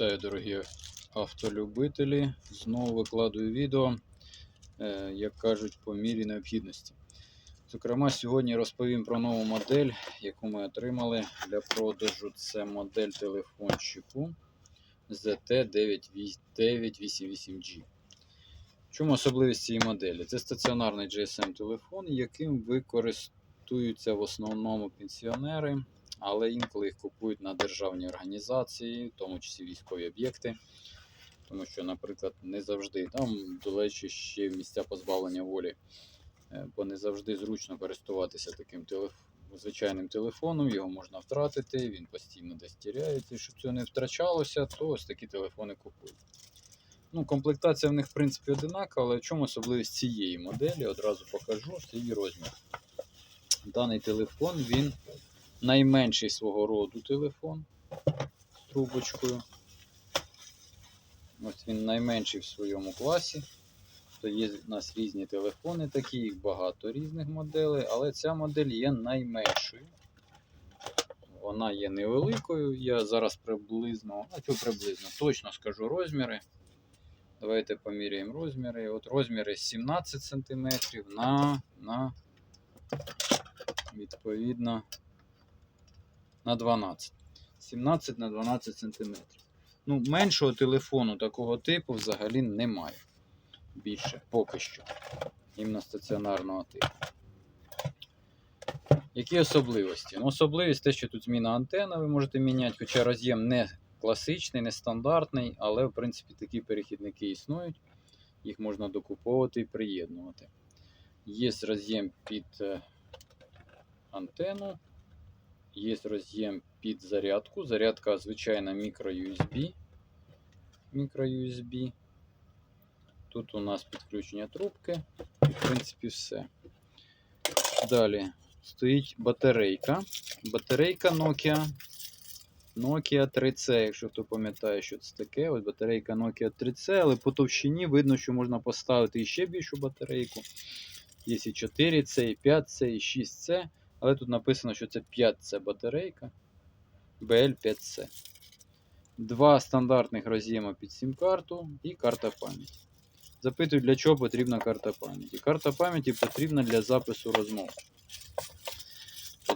Вітаю, дорогі автолюбителі. Знову викладую відео, е, як кажуть, по мірі необхідності. Зокрема, сьогодні розповім про нову модель, яку ми отримали для продажу. Це модель телефончику ZT988G. Чому особливість цієї моделі? Це стаціонарний GSM-телефон, яким використуються в основному пенсіонери але інколи їх купують на державні організації, в тому числі військові об'єкти. Тому що, наприклад, не завжди там, до речі, ще місця позбавлення волі, е, бо не завжди зручно користуватися таким телеф... звичайним телефоном, його можна втратити, він постійно десь тіряється. І щоб цього не втрачалося, то ось такі телефони купують. Ну, Комплектація в них, в принципі, одинакова, але в чому особливість цієї моделі, одразу покажу свій розмір. Даний телефон він найменший свого роду телефон з трубочкою. Ось він найменший в своєму класі. То є у нас різні телефони, такі, їх багато різних моделей, але ця модель є найменшою. Вона є невеликою. Я зараз приблизно, а що приблизно, точно скажу розміри. Давайте поміряємо розміри. От розміри 17 см на, на відповідно на 12. 17 на 12 см. Ну, меншого телефону такого типу взагалі немає. Більше, поки що. Іменно стаціонарного типу. Які особливості? Ну, Особливість те, що тут зміна антенна, ви можете міняти, хоча роз'єм не класичний, не стандартний, але в принципі такі перехідники існують. Їх можна докуповувати і приєднувати. Є роз'єм під е, антенну. Є роз'єм під зарядку. Зарядка звичайна мікро-USB. Мікро-USB. Тут у нас підключення трубки. В принципі, все. Далі стоїть батарейка. Батарейка Nokia. Nokia 3C, якщо хто пам'ятає, що це таке. Ось батарейка Nokia 3C, але по товщині видно, що можна поставити іще більшу батарейку. Є і 4C, і 5C, і 6C. Але тут написано, що це 5C батарейка BL5C. Два стандартних роз'єма під сім-карту і карта пам'яті. Запитую, для чого потрібна карта пам'яті. Карта пам'яті потрібна для запису розмов.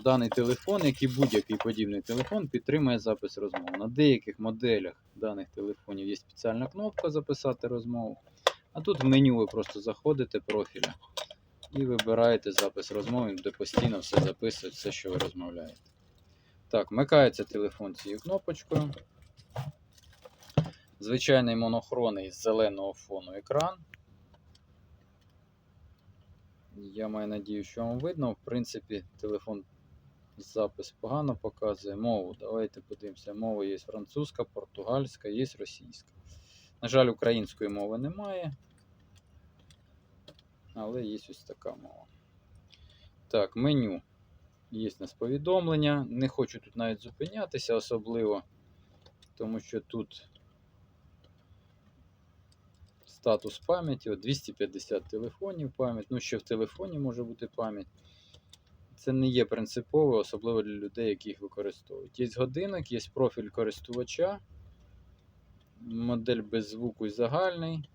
Даний телефон, як і будь-який подібний телефон, підтримує запис розмов. На деяких моделях даних телефонів є спеціальна кнопка Записати розмову. А тут в меню ви просто заходите профіля і вибираєте запис розмови, де постійно все записує, все, що ви розмовляєте. Так, вмикається телефон цією кнопочкою. Звичайний монохронний з зеленого фону екран. Я маю надію, що вам видно. В принципі, телефон запис погано показує. Мову. Давайте подивимося. Мова є французька, португальська, є російська. На жаль, української мови немає але є ось така мова. Так, меню. Є у нас повідомлення. Не хочу тут навіть зупинятися, особливо, тому що тут статус пам'яті, 250 телефонів пам'ять. Ну, ще в телефоні може бути пам'ять. Це не є принципово, особливо для людей, які їх використовують. Є годинник, є профіль користувача, модель без звуку і загальний.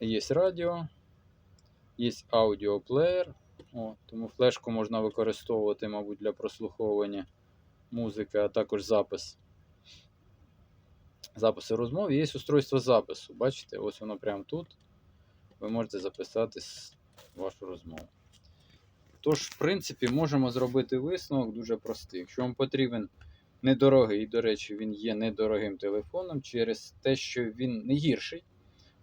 Є радіо, є аудіоплеєр, тому флешку можна використовувати, мабуть, для прослуховування музики, а також запис. Записи розмов. Є устройство запису. Бачите, ось воно прямо тут. Ви можете записати вашу розмову. Тож, в принципі, можемо зробити висновок дуже простий. Якщо вам потрібен недорогий, і, до речі, він є недорогим телефоном через те, що він не гірший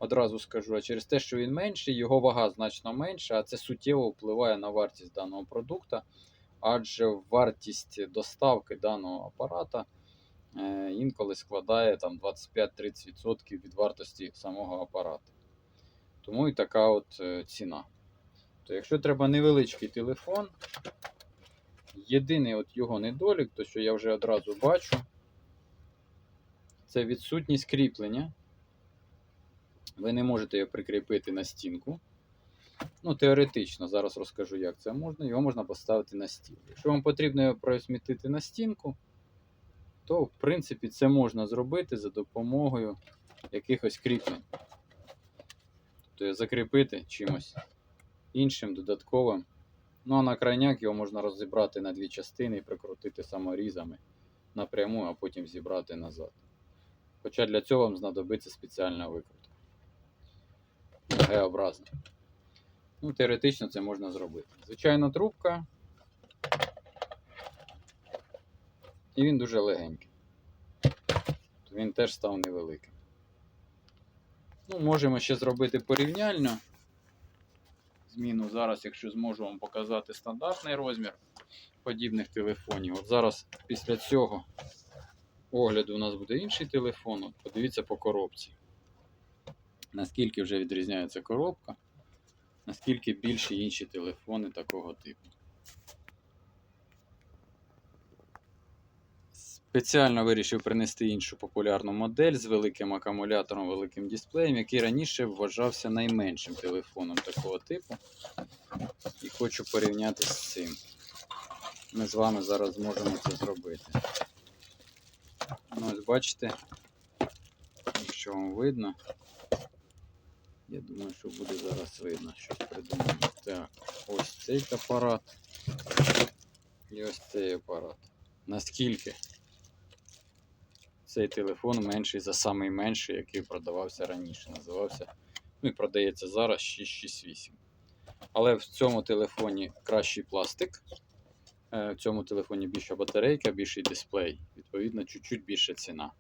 одразу скажу, а через те, що він менший, його вага значно менша, а це суттєво впливає на вартість даного продукту, адже вартість доставки даного апарата е, інколи складає там 25-30% від вартості самого апарату. Тому і така от е, ціна. То якщо треба невеличкий телефон, єдиний от його недолік, то що я вже одразу бачу, це відсутність кріплення. Ви не можете його прикріпити на стінку. Ну, теоретично, зараз розкажу, як це можна. Його можна поставити на стіл. Якщо вам потрібно його просмітити на стінку, то в принципі це можна зробити за допомогою якихось кріплень. Тобто закріпити чимось іншим, додатковим. Ну а на крайняк його можна розібрати на дві частини і прикрутити саморізами напряму, а потім зібрати назад. Хоча для цього вам знадобиться спеціальна викрутка. Г-образна. Ну, теоретично це можна зробити. Звичайно, трубка. І він дуже легенький. Він теж став невеликим. Ну, можемо ще зробити порівняльно. Зміну зараз, якщо зможу вам показати стандартний розмір подібних телефонів. От зараз після цього огляду у нас буде інший телефон. От подивіться по коробці. Наскільки вже відрізняється коробка, наскільки більші інші телефони такого типу. Спеціально вирішив принести іншу популярну модель з великим акумулятором, великим дисплеєм, який раніше вважався найменшим телефоном такого типу. І хочу порівняти з цим. Ми з вами зараз зможемо це зробити. Ну, ось бачите, якщо вам видно, я думаю, що буде зараз видно, щось придумаємо. Так, ось цей апарат і ось цей апарат. Наскільки цей телефон менший за самий менший, який продавався раніше. Називався, ну і продається зараз 668. Але в цьому телефоні кращий пластик. е, В цьому телефоні більша батарейка, більший дисплей. Відповідно, чуть-чуть більша ціна.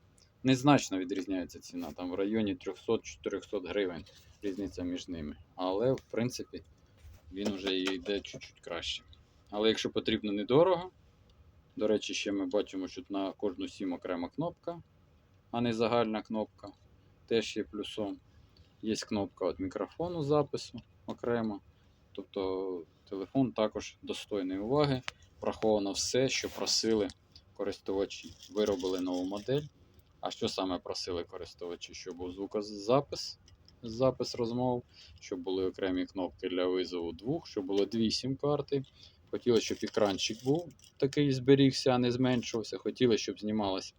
Незначно відрізняється ціна, там в районі 300-400 гривень різниця між ними. Але, в принципі, він вже йде чуть-чуть краще. Але якщо потрібно недорого, до речі, ще ми бачимо, що на кожну сім окрема кнопка, а не загальна кнопка. Теж є плюсом. Є кнопка від мікрофону запису окремо. Тобто телефон також достойний уваги. Враховано все, що просили користувачі. Виробили нову модель. А що саме просили користувачі? Щоб був звукозапис, запис розмов, щоб були окремі кнопки для визову двох, щоб було дві сім-карти. Хотіли, щоб екранчик був такий зберігся, а не зменшувався. Хотіли, щоб знімалась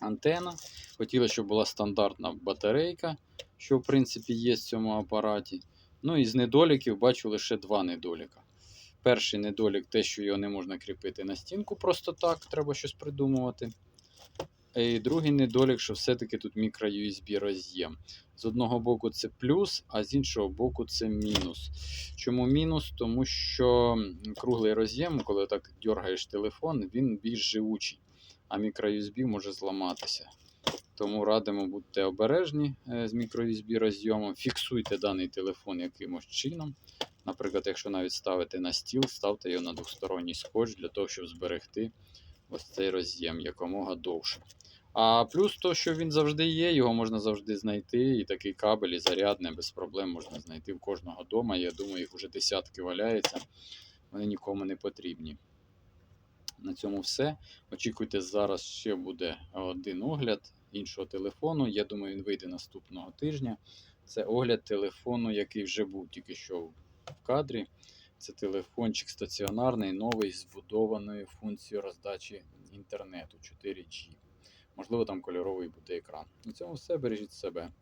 антена. Хотіли, щоб була стандартна батарейка, що в принципі є в цьому апараті. Ну і з недоліків бачу лише два недоліка. Перший недолік те, що його не можна кріпити на стінку просто так, треба щось придумувати. І другий недолік, що все-таки тут мікро-USB роз'єм. З одного боку це плюс, а з іншого боку це мінус. Чому мінус? Тому що круглий роз'єм, коли так дергаєш телефон, він більш живучий, а мікро-USB може зламатися. Тому радимо будьте обережні е, з мікро-USB роз'ємом. Фіксуйте даний телефон якимось чином. Наприклад, якщо навіть ставите на стіл, ставте його на двосторонній скотч для того, щоб зберегти ось цей роз'єм якомога довше. А плюс то, що він завжди є, його можна завжди знайти. І такий кабель і зарядне без проблем можна знайти в кожного дома. Я думаю, їх вже десятки валяється. Вони нікому не потрібні. На цьому все. Очікуйте, зараз ще буде один огляд іншого телефону. Я думаю, він вийде наступного тижня. Це огляд телефону, який вже був тільки що в кадрі. Це телефончик стаціонарний, новий з вбудованою функцією роздачі інтернету 4G. Можливо, там кольоровий буде екран. На цьому все. Бережіть себе.